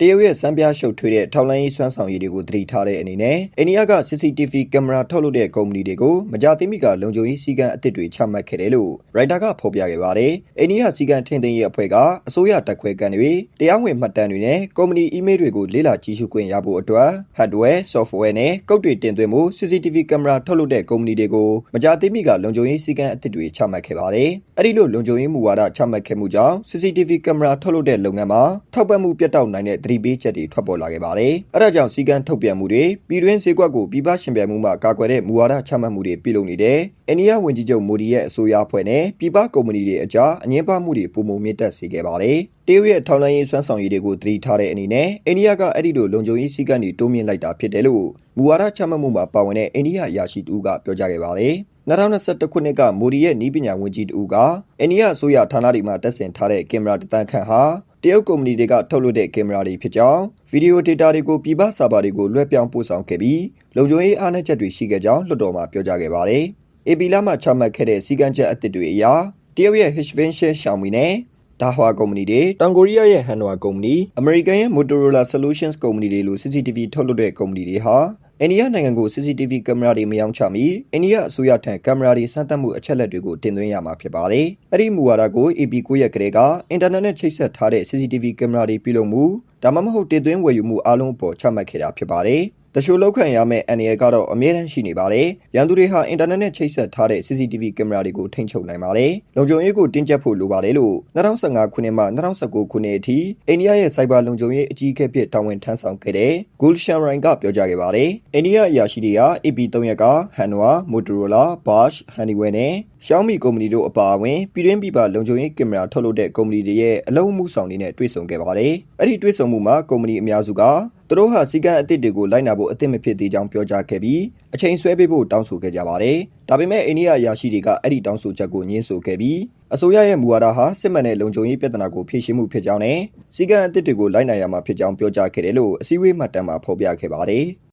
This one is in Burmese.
တရုတ်ရဲ့စံပြရှုပ်ထွေးတဲ့ထောက်လိုင်းရေးစွမ်းဆောင်ရည်တွေကိုသတိထားတဲ့အနေနဲ့အိန္ဒိယက CCTV ကင်မရာထုတ်လုပ်တဲ့ကုမ္ပဏီတွေကိုမကြာသေးမီကလုံခြုံရေးစည်းကမ်းအသစ်တွေချမှတ်ခဲ့တယ်လို့ရိုက်တာကဖော်ပြခဲ့ပါတယ်။အိန္ဒိယစည်းကမ်းထိန်းသိမ်းရေးအဖွဲ့ကအစိုးရတပ်ခွဲကန်တွေတရားဝင်မှတ်တမ်းတွေနဲ့ကုမ္ပဏီအီးမေးလ်တွေကိုလေ့လာကြည့်ရှုခွင့်ရဖို့အတွက် hardware, software နဲ့ကုတ်တွေတင်သွင်းမှု CCTV ကင်မရာထုတ်လုပ်တဲ့ကုမ္ပဏီတွေကိုမကြာသေးမီကလုံခြုံရေးစည်းကမ်းအသစ်တွေချမှတ်ခဲ့ပါတယ်။အဲ့ဒီလိုလုံခြုံရေးမူဝါဒချမှတ်ခဲ့မှုကြောင့် CCTV ကင်မရာထုတ်လုပ်တဲ့လုပ်ငန်းမှာထောက်ပံ့မှုပြတ်တောက်နိုင်တဲ့သတိပေးချက်တွေထွက်ပေါ်လာခဲ့ပါတယ်။အဲဒါကြောင့်စီကံထုတ်ပြန်မှုတွေပြည်တွင်းဈေးကွက်ကိုပြည်ပရှင်ပြိုင်မှုမှကာကွယ်တဲ့မူဝါဒချမှတ်မှုတွေပြုလုပ်နေတဲ့အိန္ဒိယဝန်ကြီးချုပ်မိုဒီရဲ့အစိုးရအဖွဲ့နဲ့ပြည်ပကုမ္ပဏီတွေအကြားအငင်းပမှုတွေပုံမှုမြင့်တက်စေခဲ့ပါတယ်။တရုတ်ရဲ့ထောက်လှမ်းရေးစွမ်းဆောင်ရည်တွေကိုသတိထားတဲ့အနေနဲ့အိန္ဒိယကအဲ့ဒီလိုလုံခြုံရေးစည်းကမ်းတွေတိုးမြင့်လိုက်တာဖြစ်တယ်လို့မူဝါဒချမှတ်မှုမှာပါဝင်တဲ့အိန္ဒိယအရာရှိတူကပြောကြားခဲ့ပါတယ်။2021ခုနှစ်ကမိုဒီရဲ့နီးပညာဝန်ကြီးတူကအိန္ဒိယအစိုးရဌာနတွေမှာတက်ဆင်ထားတဲ့ကင်မရာတသန်းခန့်ဟာ တရုတ်ကုမ္ပဏီတွေကထုတ်လုပ်တဲ့ကင်မရာတွေဖြစ်ကြောင်းဗီဒီယိုဒေတာတွေကိုပြည်ပဆာဗာတွေကိုလွှဲပြောင်းပို့ဆောင်ခဲ့ပြီးလုံခြုံရေးအားနည်းချက်တွေရှိခဲ့ကြောင်းလွှတ်တော်မှာပြောကြားခဲ့ပါတယ်။ AP လာမှချမှတ်ခဲ့တဲ့စီကံချက်အသစ်တွေအရတရုတ်ရဲ့ Hishvinshe Xiaomi နဲ့ဒါဟွာကုမ္ပဏီတွေတောင်ကိုရီးယားရဲ့ Hanwha ကုမ္ပဏီအမေရိကန်ရဲ့ Motorola Solutions ကုမ္ပဏီတွေလို CCTV ထုတ်လုပ်တဲ့ကုမ္ပဏီတွေဟာ အိန္ဒိယနိုင်ငံကို CCTV ကင်မရာတွေမယောင်းချမီအိန္ဒိယအစိုးရထံကင်မရာတွေစမ်းသပ်မှုအချက်အလက်တွေကိုတင်သွင်းရမှာဖြစ်ပါတယ်။အဲ့ဒီမူဝါဒကို AP9 ရက်ကလေးကအင်တာနက်နဲ့ချိတ်ဆက်ထားတဲ့ CCTV ကင်မရာတွေပြုလုပ်မှုဒါမှမဟုတ်တင်သွင်းဝယ်ယူမှုအားလုံးအပေါ်ချမှတ်ခဲ့တာဖြစ်ပါတယ်။ တချို့လောက်ခံရမယ့်အန်ရယ်ကတော့အမြဲတမ်းရှိနေပါတယ်။ရန်သူတွေဟာအင်တာနက်နဲ့ချိတ်ဆက်ထားတဲ့ CCTV ကင်မရာတွေကိုထိန်းချုပ်နိုင်ပါတယ်။လုံခြုံရေးကိုတင်းကျပ်ဖို့လိုပါတယ်လို့2015ခုနှစ်မှ2019ခုနှစ်အထိအိန္ဒိယရဲ့စိုက်ဘာလုံခြုံရေးအကြီးအကဲဖြစ်တာဝန်ထမ်းဆောင်ခဲ့တဲ့ Gulshan Rai ကပြောကြားခဲ့ပါတယ်။အိန္ဒိယအရာရှိတွေက AP3 ရက်က Hanwha, Motorola, Bosch, Honeywell နဲ့ Xiaomi ကုမ္ပဏီတို့အပါအဝင်ပြည်တွင်းပြည်ပလုံခြုံရေးကင်မရာထုတ်လုပ်တဲ့ကုမ္ပဏီတွေရဲ့အလုံးအမှုဆောင်တွေနဲ့တွေ့ဆုံခဲ့ပါတယ်။အဲ့ဒီတွေ့ဆုံမှုမှာကုမ္ပဏီအများစုကသူတို့ဟာစီကံအသစ်တွေကိုလိုက်နာဖို့အသင့်မဖြစ်သေးကြောင်းပြောကြားခဲ့ပြီးအချိန်ဆွဲပေးဖို့တောင်းဆိုခဲ့ကြပါတယ်။ဒါပေမဲ့အိန္ဒိယအရာရှိတွေကအဲ့ဒီတောင်းဆိုချက်ကိုညှင်းဆိုခဲ့ပြီးအစိုးရရဲ့မူဝါဒဟာစစ်မှန်တဲ့လုံခြုံရေးပြဿနာကိုဖြေရှင်းမှုဖြစ်ကြောင်းနဲ့စီကံအသစ်တွေကိုလိုက်နာရမှာဖြစ်ကြောင်းပြောကြားခဲ့တယ်လို့အစည်းအဝေးမှတ်တမ်းမှာဖော်ပြခဲ့ပါတယ်။